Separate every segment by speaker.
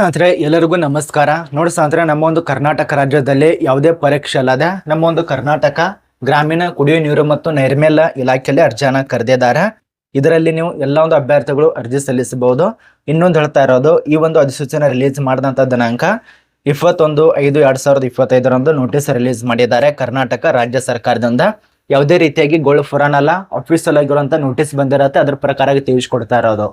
Speaker 1: ಸ್ನೇಹಿತರೆ, ಎಲ್ಲರಿಗೂ ನಮಸ್ಕಾರ. ನೋಡಿ ಸ್ನೇಹಿತರೆ, ನಮ್ಮ ಒಂದು ಕರ್ನಾಟಕ ರಾಜ್ಯದಲ್ಲಿ ಯಾವುದೇ ಪರೀಕ್ಷೆ ಅಲ್ಲದೆ ನಮ್ಮ ಒಂದು ಕರ್ನಾಟಕ ಗ್ರಾಮೀಣ ಕುಡಿಯುವ ನೀರು ಮತ್ತು ನೈರ್ಮಲ್ಯ ಇಲಾಖೆಯಲ್ಲಿ ಅರ್ಜಿಯನ್ನ ಕರೆದಿದ್ದಾರೆ. ಇದರಲ್ಲಿ ನೀವು ಎಲ್ಲ ಒಂದು ಅಭ್ಯರ್ಥಿಗಳು ಅರ್ಜಿ ಸಲ್ಲಿಸಬಹುದು. ಇನ್ನೊಂದು ಹೇಳ್ತಾ ಇರೋದು, ಈ ಒಂದು ಅಧಿಸೂಚನೆ ರಿಲೀಸ್ ಮಾಡಿದಂಥ ದಿನಾಂಕ ಇಪ್ಪತ್ತೊಂದು ಐದು ಎರಡು ಸಾವಿರದ ಇಪ್ಪತ್ತೈದರಂದು ನೋಟಿಸ್ ರಿಲೀಸ್ ಮಾಡಿದ್ದಾರೆ ಕರ್ನಾಟಕ ರಾಜ್ಯ ಸರ್ಕಾರದಿಂದ. ಯಾವುದೇ ರೀತಿಯಾಗಿ ಗೋಲ್ಡ್ ಫುರಾನ್ ಅಲ್ಲ ಆಫೀಸಲ್ ಆಗಿರುವಂತ ನೋಟಿಸ್ ಬಂದಿರತ್ತೆ, ಅದ್ರ ಪ್ರಕಾರ ತಿಳಿಸ್ಕೊಡ್ತಾ ಇರೋದು.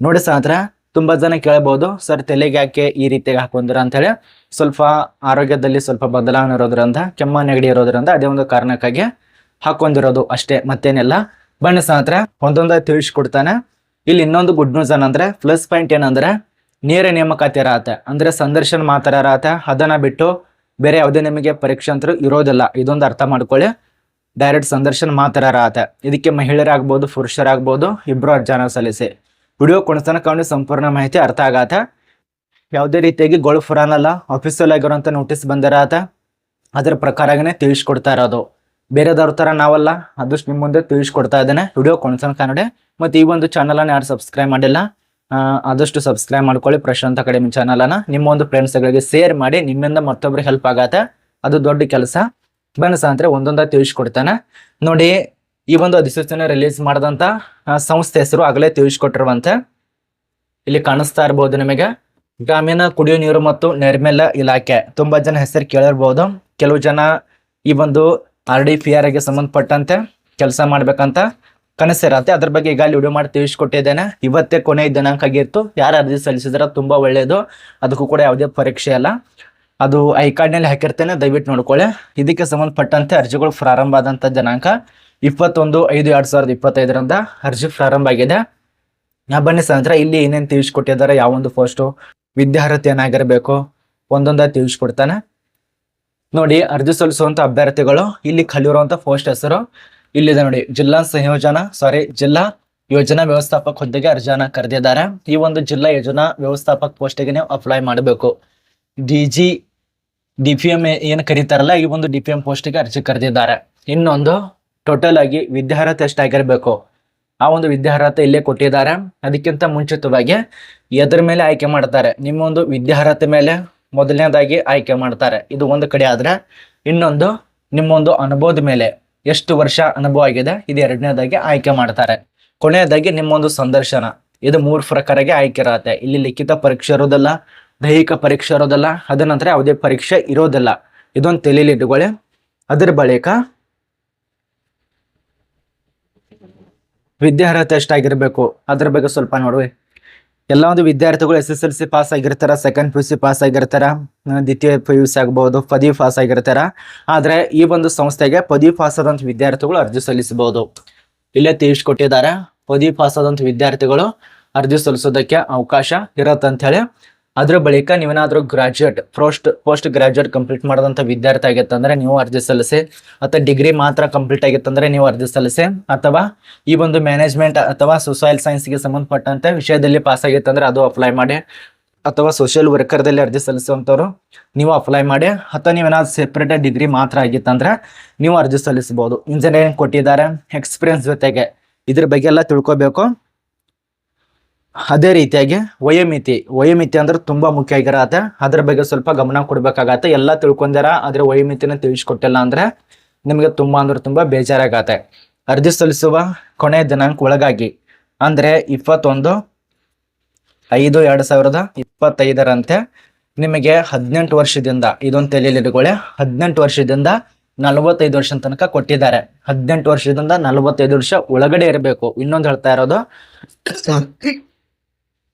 Speaker 1: ನೋಡಿ ಸಾತ್ರ ತುಂಬಾ ಜನ ಕೇಳಬಹುದು ಸರ್, ತಲೆಗೆ ಯಾಕೆ ಈ ರೀತಿಯಾಗಿ ಹಾಕೊಂಡ್ರ? ಅಂತ ಹೇಳಿ, ಸ್ವಲ್ಪ ಆರೋಗ್ಯದಲ್ಲಿ ಸ್ವಲ್ಪ ಬದಲಾವಣೆ ಇರೋದ್ರಿಂದ, ಕೆಮ್ಮ ನೆಗಡಿ ಇರೋದ್ರಿಂದ ಅದೇ ಒಂದು ಕಾರಣಕ್ಕಾಗಿ ಹಾಕೊಂಡಿರೋದು ಅಷ್ಟೇ, ಮತ್ತೇನೆಲ್ಲ. ಬಣ್ಣ ಸಾತ್ರ ಒಂದೊಂದಾಗಿ ತಿಳಿಸ್ಕೊಡ್ತಾನೆ. ಇಲ್ಲಿ ಇನ್ನೊಂದು ಗುಡ್ ನ್ಯೂಸ್ ಏನಂದ್ರೆ ಪ್ಲಸ್ ಪಾಯಿಂಟ್ ಏನಂದ್ರೆ, ನೇರ ನೇಮಕಾತಿ ಇರತ್ತೆ ಅಂದ್ರೆ ಸಂದರ್ಶನ ಮಾತ್ರ ಇರತ್ತೆ ಅದನ್ನ ಬಿಟ್ಟು ಬೇರೆ ಯಾವುದೇ ನಿಮಗೆ ಪರೀಕ್ಷೆ ಅಂತೂ ಇರೋದಿಲ್ಲ. ಇದೊಂದು ಅರ್ಥ ಮಾಡ್ಕೊಳ್ಳಿ. ಡೈರೆಕ್ಟ್ ಸಂದರ್ಶನ ಮಾತ್ರ ಇರತ್ತೆ ಇದಕ್ಕೆ ಮಹಿಳೆಯರಾಗ್ಬೋದು, ಪುರುಷರಾಗ್ಬೋದು, ಇಬ್ರು ಅರ್ಜನ ಸಲ್ಲಿಸಿ. ವಿಡಿಯೋ ಕೊಡ್ತಾನೆ ಕಾಣಿ ಸಂಪೂರ್ಣ ಮಾಹಿತಿ ಅರ್ಥ ಆಗಾತ. ಯಾವುದೇ ರೀತಿಯಾಗಿ ಗೋಳು ಫುರಾನಲ್ಲ ಆಫೀಸಲ್ ಆಗಿರೋಂಥ ನೋಟಿಸ್ ಬಂದಿರತ್ತ ಅದ್ರ ಪ್ರಕಾರನೇ ತಿಳಿಸ್ಕೊಡ್ತಾ ಇರೋದು. ಬೇರೆದವ್ರ ಥರ ನಾವಲ್ಲ ಅದಷ್ಟು ನಿಮ್ಮ ಮುಂದೆ ತಿಳಿಸ್ಕೊಡ್ತಾ ಇದ್ದೇನೆ. ವಿಡಿಯೋ ಕೊಡ್ತಾನೆ ಕನ್ನಡ ಮತ್ತು ಈ ಒಂದು ಚಾನಲನ್ನು ಯಾರು ಸಬ್ಸ್ಕ್ರೈಬ್ ಮಾಡಿಲ್ಲ ಆದಷ್ಟು ಸಬ್ಸ್ಕ್ರೈಬ್ ಮಾಡ್ಕೊಳ್ಳಿ. ಪ್ರಶಾಂತ್ ಅಕಾಡೆಮಿ ಚಾನಲನ್ನು ನಿಮ್ಮ ಒಂದು ಫ್ರೆಂಡ್ಸ್ಗಳಿಗೆ ಶೇರ್ ಮಾಡಿ, ನಿಮ್ಮಿಂದ ಮತ್ತೊಬ್ರಿಗೆ ಹೆಲ್ಪ್ ಆಗತ್ತೆ ಅದು ದೊಡ್ಡ ಕೆಲಸ. ಬನ್ನಿ ಸಾಂತ್ರೆ ಒಂದೊಂದಾಗಿ ತಿಳಿಸ್ಕೊಡ್ತಾನೆ. ನೋಡಿ ಈ ಒಂದು ಅಧಿಸೂಚನೆ ರಿಲೀಸ್ ಮಾಡಿದಂತ ಸಂಸ್ಥೆ ಹೆಸರು ಆಗಲೇ ತಿಳಿಸ್ಕೊಟ್ಟಿರುವಂತೆ ಇಲ್ಲಿ ಕಾಣಿಸ್ತಾ ಇರ್ಬೋದು ನಿಮಗೆ. ಗ್ರಾಮೀಣ ಕುಡಿಯುವ ನೀರು ಮತ್ತು ನೈರ್ಮಲ್ಯ ಇಲಾಖೆ ತುಂಬಾ ಜನ ಹೆಸರು ಕೇಳಿರ್ಬೋದು. ಕೆಲವು ಜನ ಈ ಒಂದು ಆರ್ ಡಿ ಪಿ ಆರ್ಗೆ ಸಂಬಂಧಪಟ್ಟಂತೆ ಕೆಲಸ ಮಾಡ್ಬೇಕಂತ ಕನಸಿರತ್ತೆ. ಅದ್ರ ಬಗ್ಗೆ ಈಗ ವಿಡಿಯೋ ಮಾಡಿ ತಿಳಿಸ್ಕೊಟ್ಟಿದ್ದೇನೆ. ಇವತ್ತೇ ಕೊನೆಯ ದಿನಾಂಕ ಆಗಿತ್ತು. ಯಾರು ಅರ್ಜಿ ಸಲ್ಲಿಸಿದ್ರೆ ತುಂಬಾ ಒಳ್ಳೆಯದು ಅದಕ್ಕೂ ಕೂಡ ಯಾವುದೇ ಪರೀಕ್ಷೆ ಅಲ್ಲ. ಅದು ಐ ಕಾರ್ಡ್ನಲ್ಲಿ ಹಾಕಿರ್ತೇನೆ. ದಯವಿಟ್ಟು ನೋಡ್ಕೊಳ್ಳಿ. ಇದಕ್ಕೆ ಸಂಬಂಧಪಟ್ಟಂತೆ ಅರ್ಜಿಗಳು ಪ್ರಾರಂಭ ಆದಂಥ ದಿನಾಂಕ. ಇಪ್ಪತ್ತೊಂದು, ಐದು, ಎರಡು ಸಾವಿರದ ಇಪ್ಪತ್ತೈದರಿಂದ ಅರ್ಜಿ ಪ್ರಾರಂಭ ಆಗಿದೆ. ಬನ್ನಿ ಸಾಯಂತ್ರ ಇಲ್ಲಿ ಏನೇನು ತಿಳಿಸ್ಕೊಟ್ಟಿದ್ದಾರೆ ಯಾವ ಒಂದು ಪೋಸ್ಟು ವಿದ್ಯಾರ್ಹತೆ ಏನಾಗಿರಬೇಕು ಒಂದೊಂದಾಗಿ ತಿಳಿಸ್ಕೊಡ್ತಾನೆ. ನೋಡಿ, ಅರ್ಜಿ ಸಲ್ಲಿಸುವಂತ ಅಭ್ಯರ್ಥಿಗಳು, ಇಲ್ಲಿ ಕಲಿಯುವಂತ ಪೋಸ್ಟ್ ಹೆಸರು, ಇಲ್ಲಿದೆ ನೋಡಿ, ಜಿಲ್ಲಾ ಸಂಯೋಜನಾ ಸಾರಿ ಜಿಲ್ಲಾ ಯೋಜನಾ ವ್ಯವಸ್ಥಾಪಕ ಹುದ್ದೆಗೆ ಅರ್ಜಿಯನ್ನ ಕರೆದಿದ್ದಾರೆ. ಈ ಒಂದು ಜಿಲ್ಲಾ ಯೋಜನಾ ವ್ಯವಸ್ಥಾಪಕ ಪೋಸ್ಟಿಗೆ ನೀವು ಅಪ್ಲೈ ಮಾಡಬೇಕು. D G D P M ಏನು ಕರೀತಾರಲ್ಲ, ಈ ಒಂದು ಡಿ ಪಿ ಎಂ ಪೋಸ್ಟಿಗೆ ಅರ್ಜಿ ಕರೆದಿದ್ದಾರೆ. ಇನ್ನೊಂದು ಟೋಟಲ್ ಆಗಿ ವಿದ್ಯಾರ್ಹತೆ ಎಷ್ಟಾಗಿರ್ಬೇಕು? ಆ ಒಂದು ವಿದ್ಯಾರ್ಹತೆ ಇಲ್ಲೇ ಕೊಟ್ಟಿದ್ದಾರೆ. ಅದಕ್ಕಿಂತ ಮುಂಚಿತವಾಗಿ ಎದ್ರ ಮೇಲೆ ಆಯ್ಕೆ ಮಾಡ್ತಾರೆ. ನಿಮ್ಮ ಒಂದು ವಿದ್ಯಾರ್ಹತೆ ಮೇಲೆ ಮೊದಲನೇದಾಗಿ ಆಯ್ಕೆ ಮಾಡ್ತಾರೆ. ಇದು ಒಂದು ಕಡೆ ಆದ್ರೆ ಇನ್ನೊಂದು ನಿಮ್ಮೊಂದು ಅನುಭವದ ಮೇಲೆ ಎಷ್ಟು ವರ್ಷ ಅನುಭವ ಆಗಿದೆ, ಇದು ಎರಡನೇದಾಗಿ ಆಯ್ಕೆ ಮಾಡ್ತಾರೆ. ಕೊನೆಯದಾಗಿ ನಿಮ್ಮೊಂದು ಸಂದರ್ಶನ. ಇದು ಮೂರು ಪ್ರಕಾರಗೆ ಆಯ್ಕೆ ಇರತ್ತೆ. ಇಲ್ಲಿ ಲಿಖಿತ ಪರೀಕ್ಷೆ ಇರೋದಿಲ್ಲ, ದೈಹಿಕ ಪರೀಕ್ಷೆ ಇರೋದಿಲ್ಲ, ಅದ ನಂತರ ಯಾವುದೇ ಪರೀಕ್ಷೆ ಇರೋದಿಲ್ಲ. ಇದೊಂದು ತಲೆಯಲ್ಲಿ ಇಟ್ಕೊಳ್ಳಿ ಅದ್ರ ಬಳಿಕ ವಿದ್ಯಾರ್ಹತೆ ಎಷ್ಟಾಗಿರಬೇಕು? ಅದ್ರ ಬಗ್ಗೆ ಸ್ವಲ್ಪ ನೋಡುವೆ ಎಲ್ಲ ಒಂದು ವಿದ್ಯಾರ್ಥಿಗಳು S S L C pass ಆಗಿರ್ತಾರ second P U C pass ಆಗಿರ್ತಾರ ದ್ವಿತೀಯ ಪಿ ಯು ಸಿ ಆಗ್ಬಹುದು, ಪದವಿ ಪಾಸ್ ಆಗಿರ್ತಾರ ಆದ್ರೆ ಈ ಒಂದು ಸಂಸ್ಥೆಗೆ ಪದವಿ ಪಾಸ್ ಆದಂತ ವಿದ್ಯಾರ್ಥಿಗಳು ಅರ್ಜಿ ಸಲ್ಲಿಸಬಹುದು. ಇಲ್ಲೇ ತಿಳಿಸ್ಕೊಟ್ಟಿದ್ದಾರೆ. ಪದವಿ ಪಾಸ್ ಆದಂತ ವಿದ್ಯಾರ್ಥಿಗಳು ಅರ್ಜಿ ಸಲ್ಲಿಸೋದಕ್ಕೆ ಅವಕಾಶ ಇರತ್ತಂತ ಹೇಳಿ ಅದ್ರ ಬಳಿಕ ನೀವೇನಾದರೂ graduate post post graduate complete ಮಾಡಿದಂಥ ವಿದ್ಯಾರ್ಥಿ ಆಗಿತ್ತಂದ್ರೆ ನೀವು ಅರ್ಜಿ ಸಲ್ಲಿಸಿ, ಅಥವಾ ಡಿಗ್ರಿ ಮಾತ್ರ ಕಂಪ್ಲೀಟ್ ಆಗಿತ್ತಂದ್ರೆ ನೀವು ಅರ್ಜಿ ಸಲ್ಲಿಸಿ, ಅಥವಾ ಈ ಒಂದು ಮ್ಯಾನೇಜ್ಮೆಂಟ್ ಅಥವಾ ಸೋಷಿಯಲ್ ಸೈನ್ಸ್ಗೆ ಸಂಬಂಧಪಟ್ಟಂತೆ ವಿಷಯದಲ್ಲಿ ಪಾಸ್ ಆಗಿತ್ತಂದ್ರೆ ಅದು ಅಪ್ಲೈ ಮಾಡಿ, ಅಥವಾ ಸೋಷಿಯಲ್ ವರ್ಕರ್ದಲ್ಲಿ ಅರ್ಜಿ ಸಲ್ಲಿಸುವಂಥವ್ರು ನೀವು ಅಪ್ಲೈ ಮಾಡಿ, ಅಥವಾ ನೀವೇನಾದ್ರು ಸೆಪ್ರೇಟ್ ಡಿಗ್ರಿ ಮಾತ್ರ ಆಗಿತ್ತಂದ್ರೆ ನೀವು ಅರ್ಜಿ ಸಲ್ಲಿಸ್ಬೋದು ಇಂಜಿನಿಯರಿಂಗ್ ಕೊಟ್ಟಿದ್ದಾರೆ ಎಕ್ಸ್ಪೀರಿಯನ್ಸ್ ಜೊತೆಗೆ. ಇದ್ರ ಬಗ್ಗೆ ಎಲ್ಲ ತಿಳ್ಕೊಬೇಕು. ಅದೇ ರೀತಿಯಾಗಿ ವಯೋಮಿತಿ. ವಯೋಮಿತಿ ಅಂದ್ರೆ ತುಂಬಾ ಮುಖ್ಯ ಆಗಿರತ್ತೆ. ಅದ್ರ ಬಗ್ಗೆ ಸ್ವಲ್ಪ ಗಮನ ಕೊಡ್ಬೇಕಾಗತ್ತೆ. ಎಲ್ಲ ತಿಳ್ಕೊಂಡಾರ ಅದ್ರ ವಯೋಮಿತಿನ ತಿಳಿಸ್ಕೊಟ್ಟಿಲ್ಲ ಅಂದ್ರೆ ನಿಮಗೆ ತುಂಬಾ ಅಂದ್ರೆ ತುಂಬಾ ಬೇಜಾರಾಗತ್ತೆ. ಅರ್ಜಿ ಸಲ್ಲಿಸುವ ಕೊನೆ ದಿನಾಂಕ ಒಳಗಾಗಿ ಅಂದ್ರೆ ಇಪ್ಪತ್ತೊಂದು ಐದು ಎರಡ್ ಸಾವಿರದ ಇಪ್ಪತ್ತೈದರಂತೆ ನಿಮಗೆ ಹದಿನೆಂಟು ವರ್ಷದಿಂದ, ಇದೊಂದು ತಲೆಯಲ್ಲಿ ಇಟ್ಕೊಳ್ಳಿ, ಹದಿನೆಂಟು ವರ್ಷದಿಂದ ನಲವತ್ತೈದು ವರ್ಷ ತನಕ ಕೊಟ್ಟಿದ್ದಾರೆ. ಹದಿನೆಂಟು ವರ್ಷದಿಂದ ನಲವತ್ತೈದು ವರ್ಷ ಒಳಗಡೆ ಇರಬೇಕು. ಇನ್ನೊಂದು ಹೇಳ್ತಾ ಇರೋದು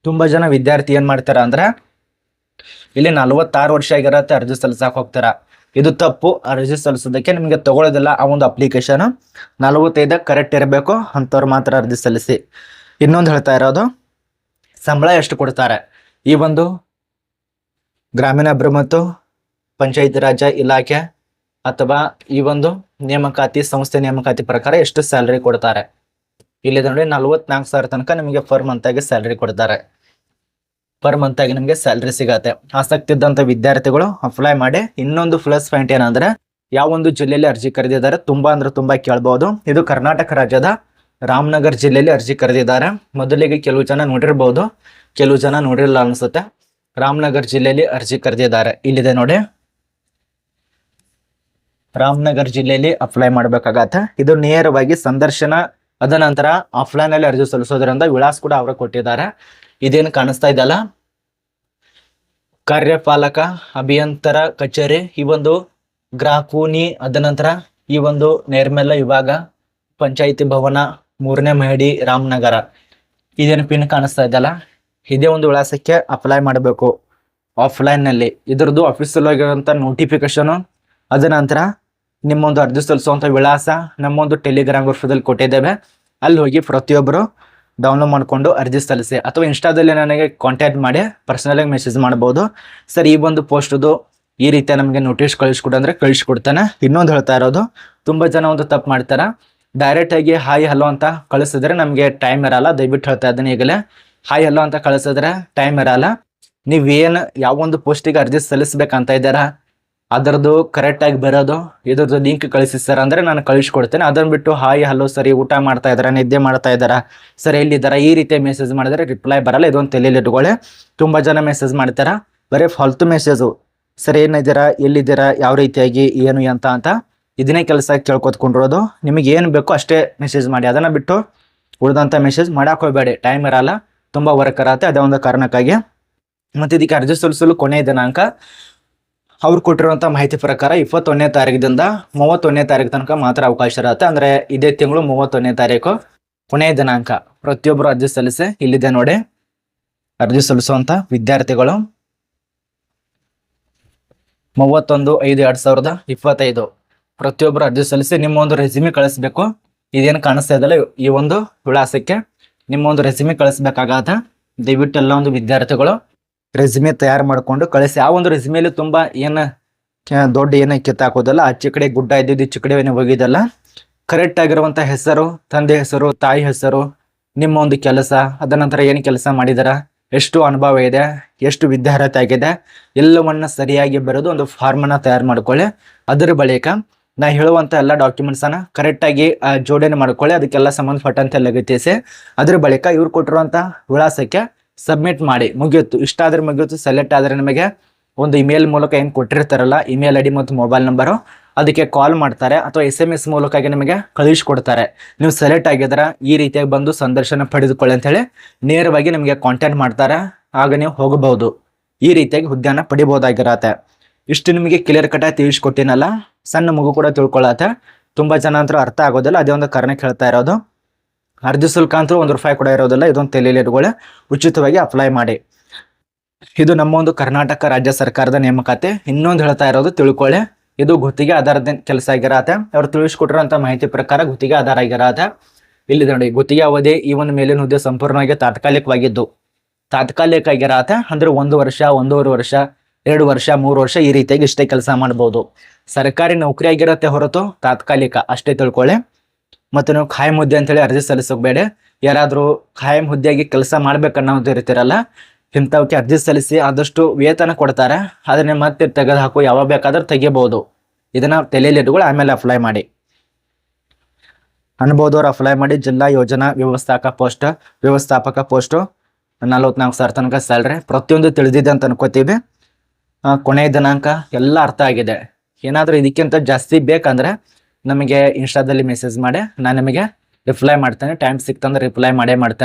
Speaker 1: ತುಂಬಾ ಜನ ವಿದ್ಯಾರ್ಥಿ ಏನು ಮಾಡ್ತಾರೆ ಅಂದ್ರೆ, ಇಲ್ಲಿ ನಲವತ್ತಾರು ವರ್ಷ ಆಗಿರತ್ತೆ ಅರ್ಜಿ ಸಲ್ಲಿಸೋಕೆ ಹೋಗ್ತಾರೆ. ಇದು ತಪ್ಪು, ಅರ್ಜಿ ಸಲ್ಲಿಸೋದಕ್ಕೆ ನಿಮಗೆ ತಗೊಳ್ಳೋದಿಲ್ಲ ಆ ಒಂದು ಅಪ್ಲಿಕೇಶನ್ ನಲವತ್ತೈದ ಕರೆಕ್ಟ್ ಇರಬೇಕು, ಅಂಥವ್ರು ಮಾತ್ರ ಅರ್ಜಿ ಸಲ್ಲಿಸಿ. ಇನ್ನೊಂದು ಹೇಳ್ತಾ ಇರೋದು, ಸಂಬಳ ಎಷ್ಟು ಕೊಡ್ತಾರೆ? ಈ ಒಂದು ಗ್ರಾಮೀಣ ಅಭಿವೃದ್ಧಿ ಮತ್ತು ಪಂಚಾಯತಿ ರಾಜ್ಯ ಇಲಾಖೆ ಅಥವಾ ಈ ಒಂದು ನೇಮಕಾತಿ ಸಂಸ್ಥೆ ನೇಮಕಾತಿ ಪ್ರಕಾರ ಎಷ್ಟು ಸ್ಯಾಲರಿ ಕೊಡ್ತಾರೆ? ಇಲ್ಲಿ ನೋಡಿ ನಲ್ವತ್ನಾಲ್ಕು ಸಾವಿರ ತನಕ ನಿಮಗೆ ಪರ್ ಮಂತ್ ಆಗಿ ಸ್ಯಾಲರಿ ಕೊಡ್ತಾರೆ. ಪರ್ ಮಂತ್ ಆಗಿ ನಿಮಗೆ ಸ್ಯಾಲ್ರಿ ಸಿಗತ್ತೆ. ಆಸಕ್ತಿ ಇದ್ದಂತ ವಿದ್ಯಾರ್ಥಿಗಳು ಅಪ್ಲೈ ಮಾಡಿ ಇನ್ನೊಂದು ಪ್ಲಸ್ ಪಾಯಿಂಟ್ ಏನಂದ್ರೆ ಯಾವ ಒಂದು ಜಿಲ್ಲೆಯಲ್ಲಿ ಅರ್ಜಿ ಕರೆದಿದ್ದಾರೆ ತುಂಬಾ ಅಂದ್ರೆ ತುಂಬಾ ಕೇಳಬಹುದು ಇದು ಕರ್ನಾಟಕ ರಾಜ್ಯದ ರಾಮನಗರ್ ಜಿಲ್ಲೆಯಲ್ಲಿ ಅರ್ಜಿ ಕರೆದಿದ್ದಾರೆ. ಮೊದಲಿಗೆ ಕೆಲವು ಜನ ನೋಡಿರ್ಬಹುದು ಕೆಲವು ಜನ ನೋಡಿರಲ್ಲ ಅನ್ಸುತ್ತೆ. ರಾಮನಗರ್ ಜಿಲ್ಲೆಯಲ್ಲಿ ಅರ್ಜಿ ಕರೆದಿದ್ದಾರೆ. ಇಲ್ಲಿದೆ ನೋಡಿ. ರಾಮನಗರ್ ಜಿಲ್ಲೆಯಲ್ಲಿ ಅಪ್ಲೈ ಮಾಡ್ಬೇಕಾಗತ್ತೆ. ಇದು ನೇರವಾಗಿ ಸಂದರ್ಶನ ಅದ ನಂತರ ಆಫ್ಲೈನ್ ಅಲ್ಲಿ ಅರ್ಜಿ ಸಲ್ಲಿಸೋದ್ರಿಂದ ವಿಳಾಸ ಕೂಡ ಅವರು ಕೊಟ್ಟಿದ್ದಾರೆ. ಇದೇನು ಕಾಣಿಸ್ತಾ ಇದೆಯಲ್ಲ ಕಾರ್ಯಪಾಲಕ, ಅಭಿಯಂತರ ಕಚೇರಿ, ಈ ಒಂದು ಗ್ರಾಕೂನಿ ಅದ ನಂತರ ಈ ಒಂದು ನೇರ್ಮೆಲ್ಲ ವಿಭಾಗ, ಪಂಚಾಯಿತಿ ಭವನ, ಮೂರನೇ ಮಹಡಿ, ರಾಮನಗರ. ಇದೇನು ಪಿನ್ ಕಾಣಿಸ್ತಾ ಇದೆಯಲ್ಲ ಇದೇ ಒಂದು ವಿಳಾಸಕ್ಕೆ ಅಪ್ಲೈ ಮಾಡಬೇಕು ಆಫ್ಲೈನ್ನಲ್ಲಿ ಇದರದ್ದು ಆಫೀಸಲ್ಲಿ ಆಗಿರುವಂಥ ನೋಟಿಫಿಕೇಶನು ಅದ ನಂತರ ನಿಮ್ಮೊಂದು ಅರ್ಜಿ ಸಲ್ಲಿಸುವಂಥ ವಿಳಾಸ, ನಮ್ಮೊಂದು ಟೆಲಿಗ್ರಾಮ್ ಗ್ರೂಪದಲ್ಲಿ ಕೊಟ್ಟಿದ್ದೇವೆ. ಅಲ್ಲಿ ಹೋಗಿ ಪ್ರತಿಯೊಬ್ಬರು ಡೌನ್ಲೋಡ್ ಮಾಡಿಕೊಂಡು ಅರ್ಜಿ ಸಲ್ಲಿಸಿ. ಅಥವಾ ಇನ್ಸ್ಟಾದಲ್ಲಿ ನನಗೆ ಕಾಂಟ್ಯಾಕ್ಟ್ ಮಾಡಿ ಪರ್ಸನಲಾಗಿ ಮೆಸೇಜ್ ಮಾಡ್ಬೋದು. ಸರ್, ಈ ಒಂದು ಪೋಸ್ಟ್ದು ಈ ರೀತಿ ನಮಗೆ ನೋಟಿಸ್ ಕಳಿಸ್ಕೊಡು ಅಂದ್ರೆ ಕಳಿಸ್ಕೊಡ್ತಾನೆ. ಇನ್ನೊಂದು ಹೇಳ್ತಾ ಇರೋದು, ತುಂಬ ಜನ ಒಂದು ತಪ್ಪು ಮಾಡ್ತಾರೆ. ಡೈರೆಕ್ಟಾಗಿ ಹಾಯ್ ಹಲೋ ಅಂತ ಕಳಿಸಿದ್ರೆ ನಮಗೆ ಟೈಮ್ ಇರಲ್ಲ. ದಯವಿಟ್ಟು ಹೇಳ್ತಾ ಇದ್ದೀನಿ ಈಗಲೇ. ಹಾಯ್ ಹಲೋ ಅಂತ ಕಳಿಸಿದ್ರೆ ಟೈಮ್ ಇರಲ್ಲ. ನೀವು ಏನು, ಯಾವ ಒಂದು ಪೋಸ್ಟಿಗೆ ಅರ್ಜಿ ಸಲ್ಲಿಸ್ಬೇಕಂತ ಇದ್ದಾರ? ಅದರದ್ದು ಕರೆಕ್ಟಾಗಿ ಬರೋದು, ಇದ್ರದ್ದು ಲಿಂಕ್ ಕಳಿಸಿ ಸರ್ ಅಂದರೆ ನಾನು ಕಳಿಸ್ಕೊಡ್ತೇನೆ. ಅದನ್ನು ಬಿಟ್ಟು ಹಾಯ್ ಹಲೋ ಸರಿ ಊಟ ಮಾಡ್ತಾ ಇದ್ದಾರಾ? ನಿದ್ದೆ ಮಾಡ್ತಾ ಇದ್ದಾರಾ? ಸರ್ ಎಲ್ಲಿದ್ದಾರಾ? ಈ ರೀತಿ ಮೆಸೇಜ್ ಮಾಡಿದ್ರೆ ರಿಪ್ಲೈ ಬರಲ್ಲ. ಇದೊಂದು ತಲೆಯಲ್ಲಿ ಇಟ್ಕೊಳ್ಳಿ. ತುಂಬ ಜನ ಮೆಸೇಜ್ ಮಾಡ್ತಾರ? ಬರೀ ಫಾಲ್ತು ಮೆಸೇಜು ಸರ್ ಏನಿದ್ದೀರಾ? ಎಲ್ಲಿದ್ದೀರಾ? ಯಾವ ರೀತಿಯಾಗಿ? ಏನು ಅಂತ ಅಂತ? ಇದನ್ನೇ ಕೆಲಸ ಕೇಳ್ಕೊತ್ಕೊಂಡಿರೋದು. ನಿಮಗೆ ಏನು ಬೇಕೋ ಅಷ್ಟೇ ಮೆಸೇಜ್ ಮಾಡಿ. ಅದನ್ನು ಬಿಟ್ಟು ಉಳಿದಂಥ ಮೆಸೇಜ್ ಮಾಡಕ್ಕೆ ಹೋಗಬೇಡಿ. ಟೈಮ್ ಇರಲ್ಲ. ತುಂಬ ವರ್ಕ್ ಇರತ್ತೆ ಅದೇ ಒಂದು ಕಾರಣಕ್ಕಾಗಿ. ಮತ್ತು ಇದಕ್ಕೆ ಅರ್ಜಿ ಸಲ್ಲಿಸಲು ಕೊನೆಯ ದಿನಾಂಕ. ಅವ್ರು ಕೊಟ್ಟಿರುವಂಥ ಮಾಹಿತಿ ಪ್ರಕಾರ ಇಪ್ಪತ್ತೊಂದನೇ ತಾರೀಕಿನಿಂದ ಮೂವತ್ತೊಂದನೇ ತಾರೀಕು ತನಕ ಮಾತ್ರ ಅವಕಾಶ ಇರುತ್ತೆ. ಅಂದರೆ ಇದೇ ತಿಂಗಳು ಮೂವತ್ತೊಂದನೇ ತಾರೀಕು ಕೊನೆಯ ದಿನಾಂಕ. ಪ್ರತಿಯೊಬ್ಬರು ಅರ್ಜಿ ಸಲ್ಲಿಸಿ ಇಲ್ಲಿದೆ ನೋಡಿ. ಅರ್ಜಿ ಸಲ್ಲಿಸುವಂಥ ವಿದ್ಯಾರ್ಥಿಗಳು. ಮೂವತ್ತೊಂದು ಐದು ಎರಡು ಸಾವಿರದ ಇಪ್ಪತ್ತೈದು. ಪ್ರತಿಯೊಬ್ಬರು ಅರ್ಜಿ ಸಲ್ಲಿಸಿ ನಿಮ್ಮ ಒಂದು ರೆಸ್ಯೂಮಿ ಕಳಿಸ್ಬೇಕು. ಇದೇನು ಕಾಣಿಸ್ತಾ ಇದೆಯಲ್ಲ, ಈ ಒಂದು ವಿಳಾಸಕ್ಕೆ ನಿಮ್ಮ ಒಂದು ರೆಸ್ಯೂಮಿ ಕಳಿಸ್ಬೇಕಾಗತ್ತೆ ದಯವಿಟ್ಟು ಎಲ್ಲ ಒಂದು ವಿದ್ಯಾರ್ಥಿಗಳು ರೆಸ್ಯೂಮಿ ತಯಾರು ಮಾಡಿಕೊಂಡು ಕಳಿಸಿ. ಆ ಒಂದು ರೆಸ್ಯೂಮೆಲಿ ತುಂಬ ಏನು ದೊಡ್ಡ ಏನು ಕಿತ್ತಾಕೋದಲ್ಲ ಆಚೆ ಕಡೆ ಗುಡ್ಡ ಇದ್ದಿದ್ದು ಈಚೆ ಕಡೆ ಏನು ಹೋಗಿದ್ದಲ್ಲ. ಕರೆಕ್ಟ್ ಆಗಿರುವಂಥ ಹೆಸರು, ತಂದೆ ಹೆಸರು, ತಾಯಿ ಹೆಸರು, ನಿಮ್ಮ ಒಂದು ಕೆಲಸ, ಅದ ನಂತರ ಏನು ಕೆಲಸ ಮಾಡಿದಾರ, ಎಷ್ಟು ಅನುಭವ ಇದೆ, ಎಷ್ಟು ವಿದ್ಯಾರ್ಹತೆ ಆಗಿದೆ, ಎಲ್ಲವನ್ನ ಸರಿಯಾಗಿ ಬರೋದು ಒಂದು ಫಾರ್ಮನ್ನ ತಯಾರು ಮಾಡ್ಕೊಳ್ಳಿ. ಅದರ ಬಳಿಕ ನಾ ಹೇಳುವಂಥ ಎಲ್ಲ ಡಾಕ್ಯುಮೆಂಟ್ಸನ್ನು ಕರೆಕ್ಟಾಗಿ ಜೋಡಣೆ ಮಾಡ್ಕೊಳ್ಳಿ. ಅದಕ್ಕೆಲ್ಲ ಸಂಬಂಧಪಟ್ಟಂತೆ ಲಗತ್ತಿಸಿ ಅದ್ರ ಬಳಿಕ ಇವ್ರು ಕೊಟ್ಟಿರುವಂಥ ವಿಳಾಸಕ್ಕೆ ಸಬ್ಮಿಟ್ ಮಾಡಿ. ಮುಗಿಯುತ್ತು. ಇಷ್ಟ ಆದ್ರೆ ಮುಗಿಯುತ್ತು. ಸೆಲೆಕ್ಟ್ ಆದರೆ ನಿಮಗೆ ಒಂದು ಇಮೇಲ್ ಮೂಲಕ ಏನು ಕೊಟ್ಟಿರ್ತಾರಲ್ಲ ಇಮೇಲ್ ಐ ಡಿ ಮತ್ತು ಮೊಬೈಲ್ ನಂಬರು ಅದಕ್ಕೆ ಕಾಲ್ ಮಾಡ್ತಾರೆ ಅಥವಾ ಎಸ್ ಎಂ ಎಸ್ ಮೂಲಕವಾಗಿ ನಿಮಗೆ ಕಳಿಸ್ಕೊಡ್ತಾರೆ. ನೀವು ಸೆಲೆಕ್ಟ್ ಆಗಿದ್ರೆ ಈ ರೀತಿಯಾಗಿ ಬಂದು ಸಂದರ್ಶನ ಪಡೆದುಕೊಳ್ಳಿ ಅಂತೇಳಿ ನೇರವಾಗಿ ನಿಮಗೆ ಕಾಂಟ್ಯಾಕ್ಟ್ ಮಾಡ್ತಾರೆ. ಆಗ ನೀವು ಹೋಗಬಹುದು. ಈ ರೀತಿಯಾಗಿ ಹುದ್ದೆನ ಪಡಿಬೋದಾಗಿರತ್ತೆ. ಇಷ್ಟು ನಿಮಗೆ ಕ್ಲಿಯರ್ ಕಟ್ಟಾಗಿ ತಿಳಿಸ್ಕೊಟ್ಟಿನಲ್ಲ, ಸಣ್ಣ ಮಗು ಕೂಡ ತಿಳ್ಕೊಳ್ಳತ್ತೆ ತುಂಬ ಜನ ಅಂತೂ ಅರ್ಥ ಆಗೋದಿಲ್ಲ, ಅದೇ ಒಂದು ಕಾರಣಕ್ಕೆ ಹೇಳ್ತಾ ಇರೋದು. ಅರ್ಜಿ ಶುಲ್ಕ ಅಂತೂ ಒಂದು ರೂಪಾಯಿ ಕೂಡ ಇರೋದಿಲ್ಲ. ಇದೊಂದು ಇಟ್ಕೊಳ್ಳಿ. ಉಚಿತವಾಗಿ ಅಪ್ಲೈ ಮಾಡಿ. ಇದು ನಮ್ಮ ಒಂದು ಕರ್ನಾಟಕ ರಾಜ್ಯ ಸರ್ಕಾರದ ನೇಮಕಾತಿ. ಇನ್ನೊಂದು ಹೇಳ್ತಾ ಇರೋದು ತಿಳ್ಕೊಳ್ಳಿ. ಇದು ಗುತ್ತಿಗೆ ಆಧಾರದ ಕೆಲಸ ಆಗಿರತ್ತೆ. ಅವ್ರು ತಿಳಿಸ್ಕೊಟ್ಟಿರೋಂಥ ಮಾಹಿತಿ ಪ್ರಕಾರ ಗುತ್ತಿಗೆ ಆಧಾರ ಆಗಿರತ್ತೆ. ಇಲ್ಲಿ ನೋಡಿ, ಗುತ್ತಿಗೆ ಅವಧಿ ಈ ಒಂದು ಮೇಲಿನ ಹುದ್ದೆ ಸಂಪೂರ್ಣವಾಗಿ ತಾತ್ಕಾಲಿಕವಾಗಿದ್ದು. ತಾತ್ಕಾಲಿಕ ಆಗಿರತ್ತೆ. ಅಂದ್ರೆ ಒಂದು ವರ್ಷ, ಒಂದೂವರೆ ವರ್ಷ, ಎರಡು ವರ್ಷ, ಮೂರು ವರ್ಷ ಈ ರೀತಿಯಾಗಿ ಇಷ್ಟೇ ಕೆಲಸ ಮಾಡ್ಬೋದು. ಸರ್ಕಾರಿ ನೌಕರಿ ಆಗಿರತ್ತೆ ಹೊರತು ತಾತ್ಕಾಲಿಕ. ಅಷ್ಟೇ ತಿಳ್ಕೊಳ್ಳಿ. ಮತ್ತು ನೀವು ಖಾಯಂ ಹುದ್ದೆ ಅಂತೇಳಿ ಅರ್ಜಿ ಸಲ್ಲಿಸೋಬೇಡಿ ಯಾರಾದರೂ ಖಾಯಂ ಹುದ್ದೆಯಾಗಿ ಕೆಲಸ ಮಾಡ್ಬೇಕನ್ನೋದು ಇರ್ತಿರಲ್ಲ, ಇಂಥವಕ್ಕೆ ಅರ್ಜಿ ಸಲ್ಲಿಸಿ ಆದಷ್ಟು ವೇತನ ಕೊಡ್ತಾರೆ. ಅದನ್ನ ಮತ್ತೆ ತೆಗೆದು ಹಾಕು ಯಾವಾಗ ಬೇಕಾದ್ರೂ ತೆಗಿಬಹುದು ಇದನ್ನ ತಲೆಯಲ್ಲಿ ಇಟ್ಕೊಳ್ಳಿ, ಆಮೇಲೆ ಅಪ್ಲೈ ಮಾಡಿ. ಅನ್ಬೋದವ್ರು ಅಪ್ಲೈ ಮಾಡಿ, ಜಿಲ್ಲಾ ಯೋಜನಾ ವ್ಯವಸ್ಥಾಪಕ ಪೋಸ್ಟ್ ವ್ಯವಸ್ಥಾಪಕ ಪೋಸ್ಟು ನಲ್ವತ್ನಾಲ್ಕು ಸಾವಿರ ತನಕ ಸ್ಯಾಲ್ರಿ ಪ್ರತಿಯೊಂದು ತಿಳಿದಿದೆ ಅಂತ ಅನ್ಕೋತೀವಿ. ಕೊನೆಯ ದಿನಾಂಕ ಎಲ್ಲ ಅರ್ಥ ಆಗಿದೆ. ಏನಾದರೂ ಇದಕ್ಕಿಂತ ಜಾಸ್ತಿ ಬೇಕಂದ್ರೆ ನಮಗೆ ಇನ್ಸ್ಟಾದಲ್ಲಿ ಮೆಸೇಜ್ ಮಾಡಿ ನಾನು ನಿಮಗೆ ರಿಪ್ಲೈ ಮಾಡ್ತೇನೆ. ಟೈಮ್ ಸಿಕ್ತಂದ್ರೆ ರಿಪ್ಲೈ ಮಾಡೇ ಮಾಡ್ತೇನೆ.